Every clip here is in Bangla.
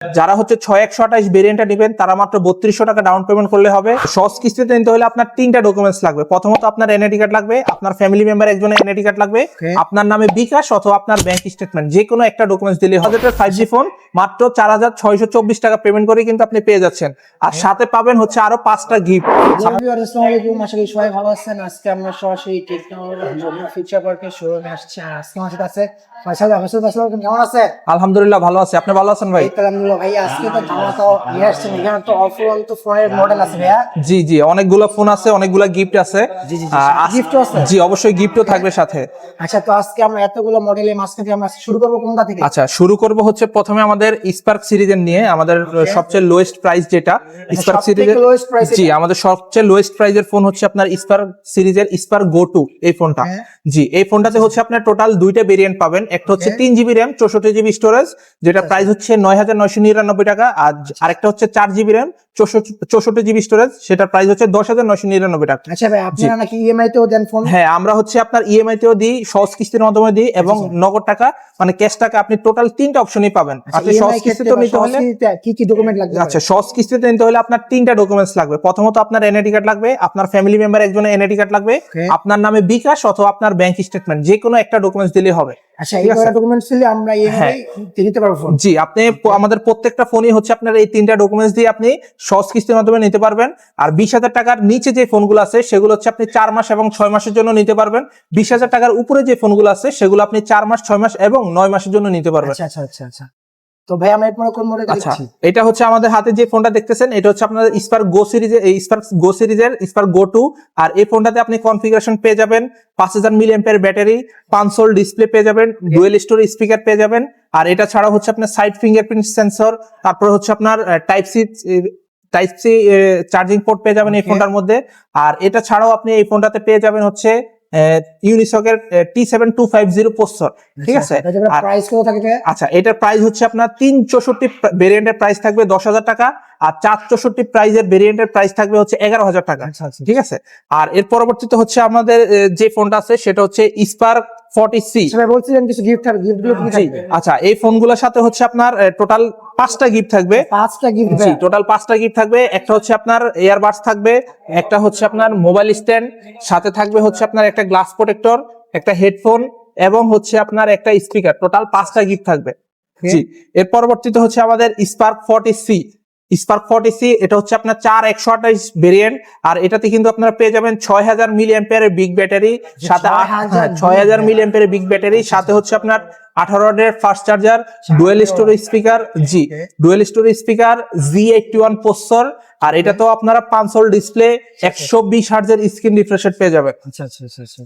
যারা হচ্ছে ছয় একশো আঠাশ ভেরিয়েন্টটা নেবেন তারা মাত্র বত্রিশশো টাকা ডাউন পেমেন্ট করলে হবে। সস কিস্তিতে নিতে হলে আপনার তিনটা ডকুমেন্টস লাগবে। প্রথমত আপনার এনআইডি কার্ড লাগবে আপনার ফ্যামিলি মেম্বার একজনের এনআইডি কার্ড লাগবে আপনার নামে বিকাশ অথবা আপনার ব্যাংক স্টেটমেন্ট যে কোনো একটা ডকুমেন্টস দিলে হাজার ফাইভ জি ফোন মাত্র চার হাজার ছয়শো চব্বিশ টাকা পেমেন্ট করে কিন্তু আপনি পেয়ে যাচ্ছেন। আর সাথে পাবেন হচ্ছে আরও পাঁচটা গিফট আশা করি সবাই ভালো আছেন। আজকে আমরা সরাসরি টেকনোলজি পার্কের শোরুমে আসছি। আজকে আমার সাথে আছে ফাইসাল আহমেদ। ফাইসাল কেমন আছে আলহামদুলিল্লাহ ভালো আছে। আপনি ভালো আছেন ভাই? এই ভাই আজকে তো ধামাকা নিয়ে আসছেন এখানে তো অফুরন্ত ফোনের মডেল আছে ভাইয়া? জি জি অনেকগুলো ফোন আছে অনেকগুলো গিফট আছে। জি, আছে? অবশ্যই গিফটও থাকবে সাথে। আচ্ছা তো আজকে আমরা এতগুলো মডেলের মাঝখানে থেকে আমরা শুরু করব কোনটা থেকে? আচ্ছা শুরু করব হচ্ছে প্রথমে আমাদের স্পার্ক সিরিজের নিয়ে আমাদের সবচেয়ে লোয়েস্ট প্রাইস যেটা স্পার্ক সিরিজের জি আমাদের সবচেয়ে লোয়েস্ট প্রাইজের ফোন হচ্ছে আপনার স্পার্ক সিরিজের স্পার্ক গো টু এই ফোনটা হ্যাঁ। জি এই ফোনটাতে হচ্ছে আপনার টোটাল দুইটা ভেরিয়েন্ট পাবেন। একটা হচ্ছে তিন জিবি র্যাম চৌষট্টি জিবি স্টোরেজ যেটা প্রাইস হচ্ছে নয় হাজার নয়শো নিরানব্বই টাকা। আর আরেকটা হচ্ছে চার জিবি র্যাম। চৌষট্টি জিবি স্টোরেজ সেটার প্রাইস হচ্ছে দশ হাজার নয়শো নিরানব্বই টাকা। আচ্ছা ভাই আপনারা নাকি ইএমআই তেও দেন ফোন হ্যাঁ আমরা হচ্ছে আপনার ইএমআই তেও দিই সহজ কিস্তির মাধ্যমে দিই এবং নগদ টাকা মানে ক্যাশ টাকা আপনি টোটাল তিনটা অপশনই পাবেন। আপনি সহজ কিস্তিতে নিতে হলে কি কি ডকুমেন্ট লাগবে আচ্ছা সহজ কিস্তিতে নিতে হলে আপনার তিনটা ডকুমেন্টস লাগবে। প্রথমত আপনার এনআইডি কার্ড লাগবে আপনার ফ্যামিলি মেম্বার একজনের এনআইডি কার্ড লাগবে আপনার নামে বিকাশ অথবা আপনার ব্যাংক স্টেটমেন্ট যে কোনো একটা ডকুমেন্টস দিলেই হবে। আচ্ছা এই ঠিক ডকুমেন্টস দিলে আমরা নিতে পারব জি আপনি আমাদের প্রত্যেকটা ফোনই হচ্ছে আপনার এই তিনটা ডকুমেন্টস দিয়ে আপনি সহজ কিস্তির মাধ্যমে নিতে পারবেন। আর বিশ হাজার টাকার নিচে যে ফোনগুলো আছে সেগুলো হচ্ছে আপনি চার মাস এবং ছয় মাসের জন্য নিতে পারবেন। বিশ হাজার টাকার উপরে যে ফোনগুলো আছে সেগুলো আপনি চার মাস ছয় মাস এবং নয় মাসের জন্য নিতে পারবেন। আচ্ছা আচ্ছা আচ্ছা আচ্ছা। তো ভাই আমরা এরপরে কোন মডেল আচ্ছা এটা হচ্ছে আমাদের হাতে যে ফোনটা দেখতেছেন এটা হচ্ছে আপনার স্পার্ক গো সিরিজের স্পার্ক গো সিরিজের স্পার্ক গো টু আর এই ফোনটাতে আপনি কনফিগারেশন পেয়ে যাবেন পাঁচ হাজার মিলি ব্যাটারি পাঁচশোল ডিসপ্লে পেয়ে যাবেন ডুয়েল স্টোরি স্পিকার পেয়ে যাবেন। আর এটা ছাড়া হচ্ছে আপনার সাইড ফিঙ্গারপ্রিন্ট সেন্সর তারপর হচ্ছে আপনার type C type C charging port পেয়ে যাবেন এই ফোনটার মধ্যে। আর এটা ছাড়াও আপনি এই ফোনটাতে পেয়ে যাবেন হচ্ছে ইউনিসকের T seven two five zero processor ঠিক আছে? আচ্ছা এটার প্রাইস হচ্ছে আপনার তিন চৌষট্টি ভেরিয়েন্টের প্রাইস থাকবে দশ হাজার টাকা আর চার চৌষট্টি প্রাইজের ভেরিয়েন্টের প্রাইস থাকবে হচ্ছে এগারো হাজার টাকা। আচ্ছা আচ্ছা। ঠিক আছে? আর এর পরবর্তীতে হচ্ছে আমাদের যে ফোনটা আছে সেটা হচ্ছে স্পার্ক ফর্টি সি আচ্ছা ভাই বলছিলেন কিছু গিফট গিফটগুলো কি আচ্ছা এই ফোনগুলোর সাথে হচ্ছে আপনার টোটাল পাঁচটা গিফট থাকবে। পাঁচটা গিফট জি টোটাল পাঁচটা গিফট থাকবে। একটা হচ্ছে আপনার থাকবে একটা হচ্ছে আপনার মোবাইল স্ট্যান্ড সাথে থাকবে হচ্ছে আপনার একটা গ্লাস প্রোটেক্টর একটা হেডফোন এবং হচ্ছে আপনার একটা স্পিকার টোটাল পাঁচটা গিফট থাকবে। জি এর পরবর্তীতে হচ্ছে আমাদের Spark forty C Spark forty C এটা হচ্ছে আপনার চার একশো আঠাইশ ভেরিয়েন্ট আর এটাতে কিন্তু আপনারা পেয়ে যাবেন ছয় হাজার মিলি এম্পিয়ারের বিগ ব্যাটারি সাথে ছয় হাজার মিলি এম্পিয়ারের বিগ ব্যাটারি সাথে হচ্ছে আপনার আঠারো ওয়াটের fast charger dual storage speaker জি dual storage speaker G eighty one processor আর এটা তো আপনারা পাঁচশোল ডিসপ্লে একশো বিশ হার্জের স্ক্রিন রিফ্রেশ পেয়ে যাবেন। আচ্ছা আচ্ছা আচ্ছা?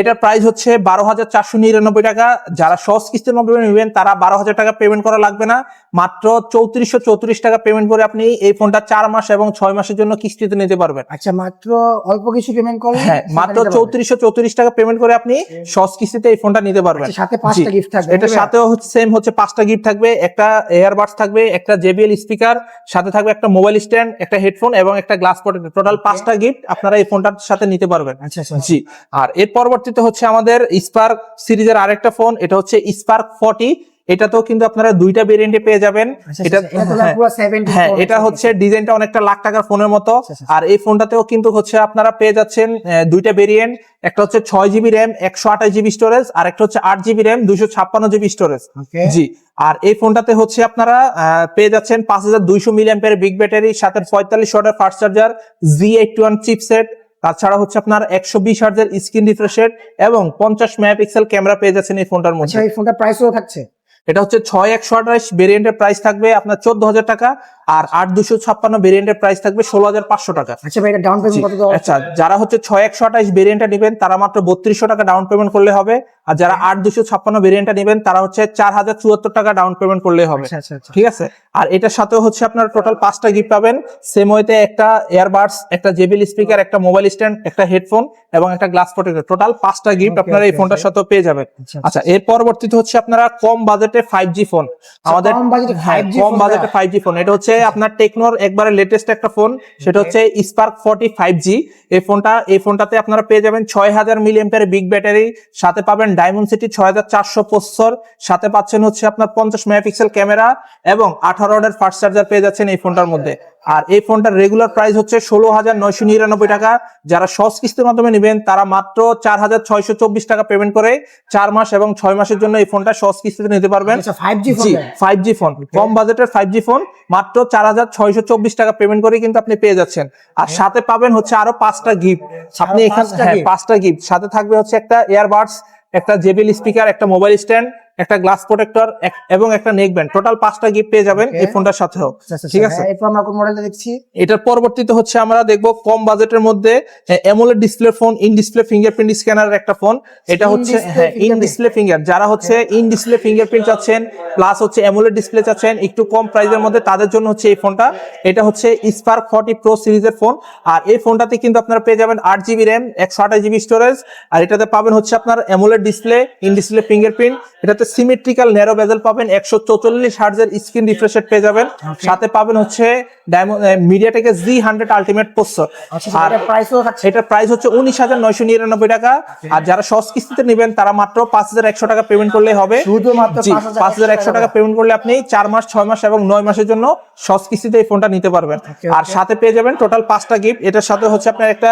এটার প্রাইস হচ্ছে বারো হাজার চারশো নিরানব্বই টাকা। যারা সহজ কিস্তির মাধ্যমে নেবেন তারা বারো হাজার টাকা পেমেন্ট করা লাগবে না। মাত্র চৌত্রিশশো চৌত্রিশ টাকা পেমেন্ট করে আপনি এই ফোনটা চার মাস এবং ছয় মাসের জন্য কিস্তিতে নিতে পারবেন। আচ্ছা মাত্র অল্প কিছু পেমেন্ট করলে হ্যাঁ মাত্র চৌত্রিশশো চৌত্রিশ টাকা পেমেন্ট করে আপনি সহজ কিস্তিতে এই ফোনটা নিতে পারবেন। সাথে পাঁচটা গিফট থাকবে এটার? সাথেও হচ্ছে সেম হচ্ছে পাঁচটা গিফট থাকবে। একটা এয়ারবাডস থাকবে একটা জেবিএল স্পিকার সাথে থাকবে একটা মোবাইল স্ট্যান্ড একটা হেডফোন এবং একটা গ্লাস পটেট টোটাল পাঁচটা গিফট আপনারা এই ফোনটার সাথে নিতে পারবেন। আচ্ছা আচ্ছা জি। আর এর পরবর্তীতে হচ্ছে আমাদের স্পার্ক সিরিজের আরেকটা ফোন এটা হচ্ছে স্পার্ক ফর্টি এটাতেও কিন্তু আপনারা দুইটা ভেরিয়েন্টে পেয়ে যাবেন। আচ্ছা, এটা আচ্ছা, এটা তো হ্যাঁ, পুরো 70 হ্যাঁ। এটা হচ্ছে ডিজাইনটা অনেকটা লাখ টাকার ফোনের মতো। আচ্ছা, আচ্ছা। আর এই ফোনটাতেও কিন্তু হচ্ছে আপনারা পেয়ে যাচ্ছেন দুইটা ভেরিয়েন্ট একটা হচ্ছে ছয় জিবি র্যাম একশো আঠাশ জিবি স্টোরেজ আর একটা হচ্ছে আট জিবি র্যাম দুইশো ছাপ্পান্ন জিবি স্টোরেজ জি আর এই ফোনটাতে হচ্ছে আপনারা পেয়ে যাচ্ছেন পাঁচ হাজার দুইশো মিলি অ্যাম্পের বিগ ব্যাটারি সাথে পঁয়তাল্লিশ ওয়াটের fast charger G eight one chipset তাছাড়া হচ্ছে আপনার একশো বিশ হার্জের স্ক্রিন রিফ্রেশ এবং পঞ্চাশ মেগাপিক্সেল ক্যামেরা পেয়ে যাচ্ছেন এই ফোনটার মধ্যে। আচ্ছা এই ফোনটা প্রাইস কত থাকছে? এটা হচ্ছে ছয় একশো আঠাশ ভেরিয়েন্টের প্রাইস থাকবে আপনার চোদ্দ হাজার টাকা। আর আট দুশো ছাপ্পান্ন ভেরিয়েন্টের প্রাইস থাকবে ষোলো হাজার পাঁচশো টাকা। আচ্ছা ভাই ডাউন পেমেন্ট কত আচ্ছা যারা হচ্ছে ছয় একশো আঠাশ ভেরিয়েন্টটা নেবেন তারা মাত্র বত্রিশশো টাকা ডাউন পেমেন্ট করলে হবে। আর যারা আট দুশো ছাপ্পান্ন ভেরিয়েন্টটা নেবেন তারা হচ্ছে চার হাজার চুয়াত্তর টাকা ডাউন পেমেন্ট করলে হবে। আচ্ছা আচ্ছা আচ্ছা। ঠিক আছে? আর এটার সাথেও হচ্ছে আপনার টোটাল পাঁচটা গিফট পাবেন। সেম ওয়েতে একটা এয়ারবাডস একটা জেবিল স্পিকার একটা মোবাইল স্ট্যান্ড একটা হেডফোন এবং একটা গ্লাস প্রোটেক্টর টোটাল পাঁচটা গিফট আপনারা এই ফোনটার. সাথেও পেয়ে যাবেন। আচ্ছা, এর পরবর্তীতে হচ্ছে আপনারা কম বাজেটে ফাইভ জি ফোন আমাদের কম বাজেটে কম বাজেটে ফাইভ জি ফোন এটা হচ্ছে আপনার টেকনোর একবারে লেটেস্ট একটা ফোন সেটা হচ্ছে স্পার্ক ফোর্টি ফাইভ জি এই ফোনটা এই ফোনটাতে আপনারা পেয়ে যাবেন ছয় হাজার মিলিয়ামের বিগ ব্যাটারি সাথে পাবেন ডায়মন্ড সিটি ছয় হাজার চারশো প্রসেসর সাথে পাচ্ছেন হচ্ছে আপনার পঞ্চাশ মেগাপিক্সেল ক্যামেরা এবং আঠারো অর্ডার ফাস্ট চার্জার পেয়ে যাচ্ছেন এই ফোনটার মধ্যে। আর এই ফোনটার রেগুলার প্রাইস হচ্ছে ষোলো হাজার নয়শো নিরানব্বই টাকা। যারা সস কিস্তির মাধ্যমে নেবেন তারা মাত্র চার হাজার ছয়শো চব্বিশ টাকা পেমেন্ট করে চার মাস এবং ছয় মাসের জন্য এই ফোনটা সস কিস্তিতে নিতে পারবেন। আচ্ছা ফাইভ জি জি ফোন কম বাজেটের ফাইভ জি ফোন মাত্র চার হাজার ছয়শো চব্বিশ টাকা পেমেন্ট করে কিন্তু আপনি পেয়ে যাচ্ছেন। আর সাথে পাবেন হচ্ছে আরও পাঁচটা গিফট আপনি এখানে পাঁচটা হ্যাঁ গিফট সাথে থাকবে হচ্ছে একটা ইয়ারবাডস একটা জেবিএল স্পিকার একটা মোবাইল স্ট্যান্ড একটা গ্লাস প্রোটেক্টর এবং একটা নেক ব্যান্ড টোটাল পাঁচটা গিফট পেয়ে যাবেন এই ফোনটার সাথেও ঠিক আছে? এরপর আমরা কোন মডেলটা দেখছি? এটার পরবর্তীতে হচ্ছে আমরা দেখব কম বাজেটের মধ্যে AMOLED display phone in display fingerprint স্ক্যানারের একটা ফোন এটা হচ্ছে হ্যাঁ ইন ডিসপ্লে ফিঙ্গার যারা হচ্ছে ইন ডিসপ্লে ফিঙ্গারপ্রিন্ট চাচ্ছেন প্লাস হচ্ছে এমোলেড ডিসপ্লে চাচ্ছেন একটু কম প্রাইসের মধ্যে তাদের জন্য হচ্ছে এই ফোনটা এটা হচ্ছে স্পার্ক ফর্টি প্রো সিরিজের ফোন আর এই ফোনটাতে কিন্তু আপনারা পেয়ে যাবেন আট জিবি র্যাম একশো আঠাশ জিবি স্টোরেজ আর এটাতে পাবেন হচ্ছে আপনার AMOLED display in display fingerprint এটাতে সিমেট্রিক্যাল ন্যারো বেজেল পাবেন একশো চৌচল্লিশ হার্জের স্ক্রিন রিফ্রেশ পেয়ে যাবেন। সাথে পাবেন হচ্ছে ডায়মন্ড মিডিয়াটেকের জি হান্ড্রেড আলটিমেট আচ্ছা আর সেটার এটার প্রাইস হচ্ছে উনিশ হাজার নয়শো নিরানব্বই টাকা। আর যারা সস কিস্তিতে নেবেন তারা মাত্র পাঁচ হাজার একশো টাকা পেমেন্ট করলেই হবে। শুধুমাত্র পাঁচ হাজার একশো টাকা। পেমেন্ট করলে আপনি চার মাস ছয় মাস এবং নয় মাসের জন্য সস কিস্তিতে এই ফোনটা নিতে পারবেন। আর সাথে পেয়ে যাবেন টোটাল পাঁচটা গিফট এটার সাথে হচ্ছে আপনার একটা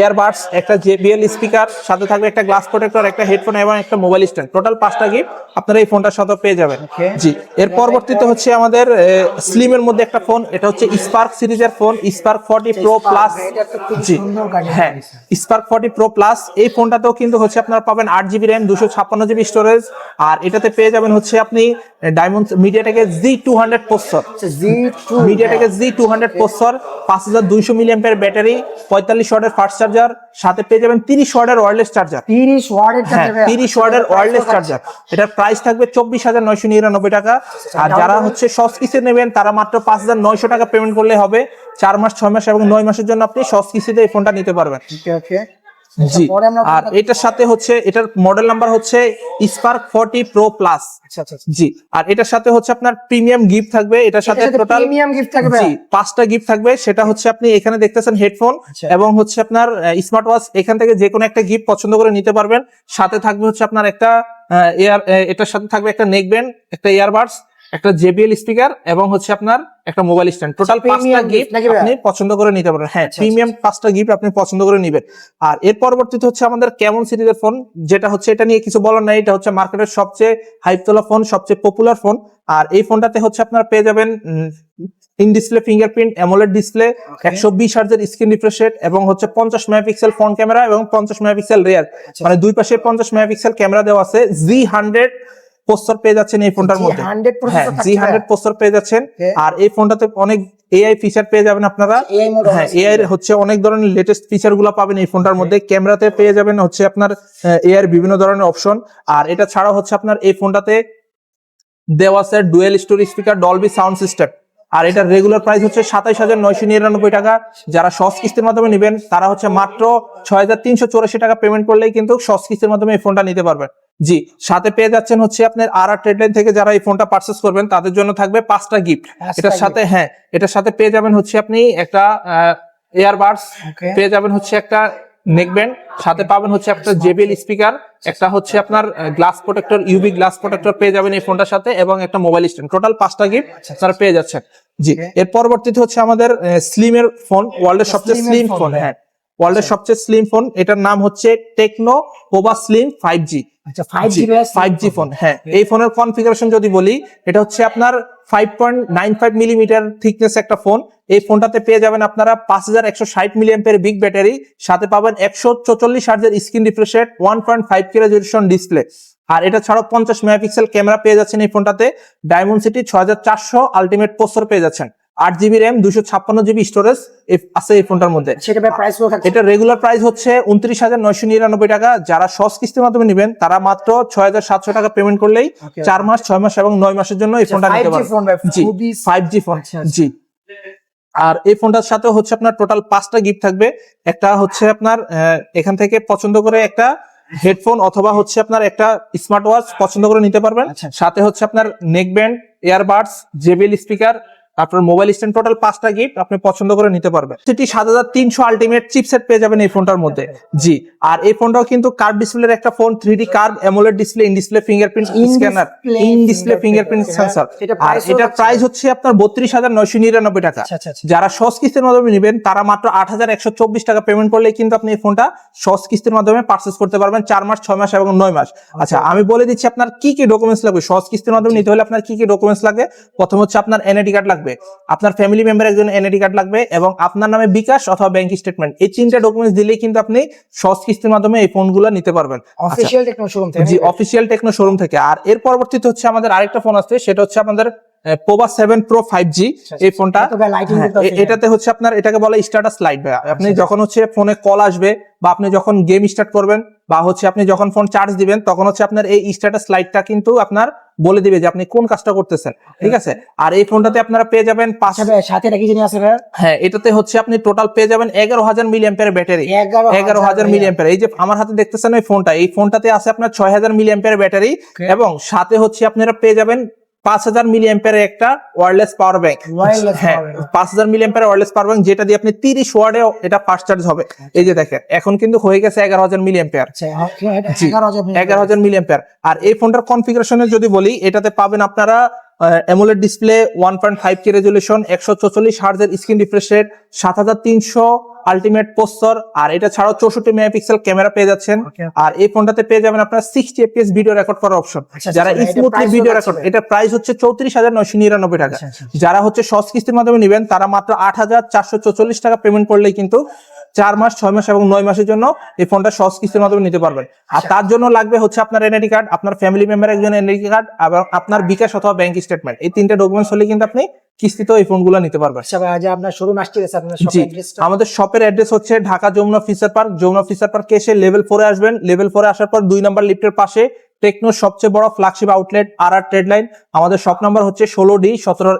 এয়ারবাডস একটা জেবিএল স্পিকার সাথে থাকবে একটা গ্লাস প্রোটেক্টর একটা হেডফোন এবং একটা মোবাইল স্ট্যান্ড টোটাল পাঁচটা গিফট আপনারা এই ফোনটার সাথে পেয়ে যাবেন। জি এর পরবর্তীতে হচ্ছে আমাদের স্লিমের মধ্যে একটা ফোন এটা হচ্ছে স্পার্ক সিরিজের phone Spark forty Pro plus এটা জি হ্যাঁ স্পার্ক ফর্টি প্রো প্লাস এই ফোনটাতেও কিন্তু হচ্ছে আপনারা পাবেন আট জিবি র্যাম দুশো ছাপ্পান্ন জিবি স্টোরেজ আর এটাতে পেয়ে যাবেন হচ্ছে আপনি ডায়মন্ড মিডিয়াটেকের জি টু হান্ড্রেড টু মিডিয়াটেকের জি টু হান্ড্রেড প্রসেসর পাঁচ হাজার দুইশো মিলিয়ামের ব্যাটারি পঁয়তাল্লিশ ওয়াটের ফাস্ট চার্জার সাথে পেয়ে যাবেন তিরিশ ওয়াটের ওয়্যারলেস চার্জার তিরিশ ওয়ার্ডের হ্যাঁ তিরিশ ওয়াটের ওয়্যারলেস চার্জার এটার প্রাইস থাকবে চব্বিশ হাজার নয়শো নিরানব্বই টাকা। আর যারা হচ্ছে সস কিসে নেবেন, তারা মাত্র পাঁচ হাজার নয়শো টাকা পেমেন্ট করলে হবে। চার মাস, ছয় মাস এবং নয় মাসের জন্য আপনি সস এই ফোনটা নিতে পারবেন। জি। আর এটার সাথে হচ্ছে এটার মডেল নাম্বার হচ্ছে স্পার্ক ফর্টি প্রো প্লাস আচ্ছা আচ্ছা জি আর এটার সাথে হচ্ছে আপনার প্রিমিয়াম গিফট থাকবে এটার সাথে টোটাল প্রিমিয়াম গিফট থাকবে। জি পাঁচটা গিফট থাকবে সেটা হচ্ছে আপনি এখানে দেখতেছেন হেডফোন আচ্ছা। এবং হচ্ছে আপনার স্মার্ট ওয়াচ এখান থেকে যে কোনো একটা গিফট পছন্দ করে নিতে পারবেন। সাথে থাকবে হচ্ছে আপনার একটা এয়ার এটার সাথে থাকবে একটা নেক ব্যান্ড একটা ইয়ারবাডস একটা জেবিএল স্পিকার এবং হচ্ছে আপনার একটা মোবাইল স্ট্যান্ড। টোটাল পাঁচটা গিফট আপনি পছন্দ করে নিতে পারেন হ্যাঁ আচ্ছা, প্রিমিয়াম পাঁচটা গিফট আপনি পছন্দ করে নেবেন। আর এর পরবর্তীতে হচ্ছে আমাদের কেমন সিরিজের ফোন যেটা হচ্ছে এটা নিয়ে কিছু বলার নাই এটা হচ্ছে মার্কেটের সবচেয়ে হাইপ তোলা ফোন সবচেয়ে পপুলার ফোন আর এই ফোনটাতে হচ্ছে আপনারা পেয়ে যাবেন in display fingerprint AMOLED display একশো বিশ হার্জের স্ক্রিন রিফ্রেশ রেট এবং হচ্ছে পঞ্চাশ মেগাপিক্সেল ফ্রন্ট ক্যামেরা এবং পঞ্চাশ মেগাপিক্সেল রেয়ার আচ্ছা। মানে দুই পাশে পঞ্চাশ মেগাপিক্সেল ক্যামেরা দেওয়া আছে জি হান্ড্রেড পোস্টার পেয়ে যাচ্ছেন এই ফোনটার মধ্যে। হ্যাঁ জি হান্ড্রেড পোস্টার পেয়ে যাচ্ছেন। আর এই ফোনটাতে অনেক এআই ফিচার পেয়ে যাবেন আপনারা। এআই মোড হ্যাঁ এআই হচ্ছে অনেক ধরনের লেটেস্ট ফিচারগুলো পাবেন এই ফোনটার মধ্যে। ক্যামেরাতে পেয়ে যাবেন হচ্ছে আপনার এআই বিভিন্ন ধরনের অপশন আর এটা ছাড়াও হচ্ছে আপনার এই ফোনটাতে দেওয়া আছে dual stereo speaker Dolby sound system আর এটার রেগুলার প্রাইস হচ্ছে সাতাইশ হাজার নয়শো নিরানব্বই টাকা। যারা সস কিস্তির মাধ্যমে নেবেন তারা হচ্ছে মাত্র ছয় হাজার তিনশো চৌরাশি টাকা পেমেন্ট করলেই কিন্তু সস কিস্তির মাধ্যমে এই ফোনটা নিতে পারবেন। জি সাথে পেয়ে যাচ্ছেন হচ্ছে আপনার আর আর ট্রেড লাইন থেকে যারা এই ফোনটা পার্চেস করবেন তাদের জন্য থাকবে পাঁচটা গিফট এটার সাথে হ্যাঁ এটার সাথে পেয়ে যাবেন হচ্ছে আপনি একটা এয়ারবাডস. পেয়ে যাবেন হচ্ছে একটা নেক ব্যান্ড সাথে পাবেন হচ্ছে একটা জেবিএল স্পিকার একটা হচ্ছে আপনার glass protector UV glass protector পেয়ে যাবেন এই ফোনটার সাথে এবং একটা মোবাইল স্ট্যান্ড টোটাল পাঁচটা গিফট তারা পেয়ে যাচ্ছেন। জি এর পরবর্তীতে হচ্ছে আমাদের স্লিমের ফোন ওয়ার্ল্ডের সবচেয়ে স্লিম ফোন হ্যাঁ। ওয়ার্ল্ডের সবচেয়ে স্লিম ফোন এটার নাম হচ্ছে Tecno Pova Slim five G আচ্ছা five G five G phone হ্যাঁ। এই ফোনের কনফিগারেশন যদি বলি এটা হচ্ছে আপনার five point nine five millimetre thickness একটা ফোন এই ফোনটাতে পেয়ে যাবেন আপনারা পাঁচ হাজার একশো ষাট মিলিয়ামের বিগ ব্যাটারি সাথে পাবেন একশো চৌচল্লিশ হার্জের screen refresh rate one point five K resolution display আর এটা ছাড়াও পঞ্চাশ মেগাপিক্সেল ক্যামেরা পেয়ে যাচ্ছেন এই ফোনটাতে ডায়মন্ড সিটি ছয় হাজার চারশো আলটিমেট প্রসেসর পেয়ে যাচ্ছেন। আট জিবি র্যাম দুশো ছাপ্পান্ন জিবি স্টোরেজ আছে এই ফোনটার মধ্যে। প্রাইস এটা রেগুলার প্রাইস হচ্ছে উনত্রিশ হাজার নয়শো নিরানব্বই টাকা। যারা সস কিস্তির মাধ্যমে নেবেন তারা মাত্র ছয় হাজার সাতশো টাকা পেমেন্ট করলেই. চার মাস ছয় মাস এবং নয় মাসের জন্য এই ফোনটা নিতে 5G phone পারবেন। ভাই, জি ফাইভ জি ফোন আচ্ছা, আচ্ছা। জি। আর এই ফোনটার সাথে হচ্ছে আপনার টোটাল পাঁচটা গিফট থাকবে। একটা হচ্ছে আপনার এখান থেকে পছন্দ করে একটা হেডফোন অথবা হচ্ছে আপনার একটা স্মার্ট ওয়াচ পছন্দ করে নিতে পারবেন। আচ্ছা। সাথে হচ্ছে আপনার neck band earbuds JBL speaker আপনার মোবাইল স্ট্যান্ড টোটাল পাঁচটা গিফট আপনি পছন্দ করে নিতে পারবেন। সেটি সাত হাজার তিনশো আলটিমেট চিপসেট পেয়ে যাবেন এই ফোনটার মধ্যে। জি আর এই ফোনটাও কিন্তু কার্ভ ডিসপ্লের একটা phone three D curve AMOLED display in display fingerprint scanner in display fingerprint sensor আর এটার প্রাইস হচ্ছে আপনার বত্রিশ হাজার নয়শো নিরানব্বই টাকা। আচ্ছা আচ্ছা আচ্ছা। যারা সস কিস্তির মাধ্যমে নেবেন তারা মাত্র আট হাজার একশো চব্বিশ টাকা পেমেন্ট করলে কিন্তু আপনি এই ফোনটা সস কিস্তির মাধ্যমে পার্চেস করতে পারবেন চার মাস ছয় মাস এবং নয় মাস। আচ্ছা। আমি বলে দিচ্ছি আপনার কি কি ডকুমেন্টস লাগবে? সস কিস্তির মাধ্যমে নিতে হলে আপনার কি কি ডকুমেন্টস লাগবে? প্রথম হচ্ছে আপনার এনআইডি কার্ড লাগবে। আপনার ফ্যামিলি মেম্বার একজন এনআইডি কার্ড লাগবে এবং আপনার নামে বিকাশ অথবা ব্যাংক স্টেটমেন্ট এই তিনটা ডকুমেন্টস দিলেই কিন্তু আপনি সহজ কিস্তির মাধ্যমে এই ফোনগুলো নিতে পারবেন। অফিসিয়াল টেকনো শোরুম থেকে জি অফিসিয়াল টেকনো শোরুম থেকে। আর এর পরবর্তীতে হচ্ছে আমাদের আরেকটা ফোন আছে সেটা হচ্ছে আমাদের Pova seven Pro five G এই ফোনটা ভাই লাইটিং হ্যাঁ, এ- এটাতে হচ্ছে আপনার এটাকে বলে স্ট্যাটাস লাইট ভাই আপনি আচ্ছা। যখন হচ্ছে ফোনে কল আসবে বা আপনি যখন গেম স্টার্ট করবেন বা হচ্ছে আপনি যখন ফোন চার্জ দিবেন তখন হচ্ছে আপনার এই স্ট্যাটাস লাইটটা কিন্তু আপনার বলে দিবে যে আপনি কোন কাজটা করতেছেন ঠিক আছে? আর এই ফোনটাতে আপনারা পেয়ে যাবেন পাঁচ আচ্ছা সাথে রাখি জানি আছে ভাই? হ্যাঁ এটাতে হচ্ছে আপনি টোটাল পেয়ে যাবেন এগারো হাজার মিলি অ্যাম্পিয়ার ব্যাটারি এগারো এগারো হাজার মিলি অ্যাম্পিয়ার এই যে আমার হাতে দেখতেছেন ওই ফোনটা এই ফোনটাতে আছে আপনার ছয় হাজার মিলি অ্যাম্পিয়ার ব্যাটারি এবং সাথে হচ্ছে আপনারা পেয়ে যাবেন পাঁচ হাজার মিলি অ্যাম্পিয়ারের একটা ওয়ারলেস পাওয়ার ব্যাংক হ্যাঁ। পাঁচ হাজার milliampere wireless power bank যেটা দিয়ে আপনি তিরিশ ওয়ার্ডে এটা ফাস্ট চার্জ হবে। এই যে দেখেন এখন কিন্তু হয়ে গেছে এগারো হাজার মিলি অ্যাম্পিয়ার আচ্ছা এগারো হাজার মিলি অ্যাম্পিয়ার আর এই ফোনটার কনফিগারেশনে যদি বলি এটাতে পাবেন আপনারা AMOLED display one point five K resolution একশো চৌচল্লিশ হার্জের স্ক্রিন রিফ্রেশ রেট সাত হাজার তিনশো আলটিমেট পোস্টার আর এটা ছাড়াও চৌষট্টি মেগাপিক্সেল ক্যামেরা পেয়ে যাচ্ছেন। আর এই ফোনটাতে পেয়ে যাবেন আপনার সিক্সটি এফপিএস ভিডিও রেকর্ড করার অপশন আচ্ছা, যারা আচ্ছা, স্মুথলি ভিডিও রেকর্ড এটা প্রাইস হচ্ছে চৌত্রিশ হাজার নয়শো নিরানব্বই টাকা। আচ্ছা। যারা হচ্ছে সস কিস্তির মাধ্যমে নেবেন তারা মাত্র আট হাজার চারশো চৌচল্লিশ টাকা পেমেন্ট করলেই কিন্তু চার মাস ছয় মাস এবং নয় মাসের জন্য এই ফোনটা সস কিস্তির মাধ্যমে নিতে পারবেন। আর তার জন্য লাগবে হচ্ছে আপনার এনআইডি কার্ড আপনার ফ্যামিলি মেম্বার একজন এনআইডি কার্ড এবং আপনার বিকাশ অথবা ব্যাংক স্টেটমেন্ট এই তিনটে ডকুমেন্টস হলে কিন্তু আপনি কিস্তিতেও এই ফোনগুলো নিতে পারবেন। আচ্ছা আপনার শোরুম আসছে আমাদের শপের অ্যাড্রেস হচ্ছে Dhaka Jamuna Future Park Jamuna Future পার্কে এসে লেভেল ফোরে আসবেন। লেভেল ফোরে আসার পর দুই নাম্বার লিফটের পাশে টেকনোর সবচেয়ে বড় ফ্ল্যাগশিপ আউটলেট আর আর ট্রেড লাইন আমাদের শপ নাম্বার হচ্ছে ষোলো ডি সতেরো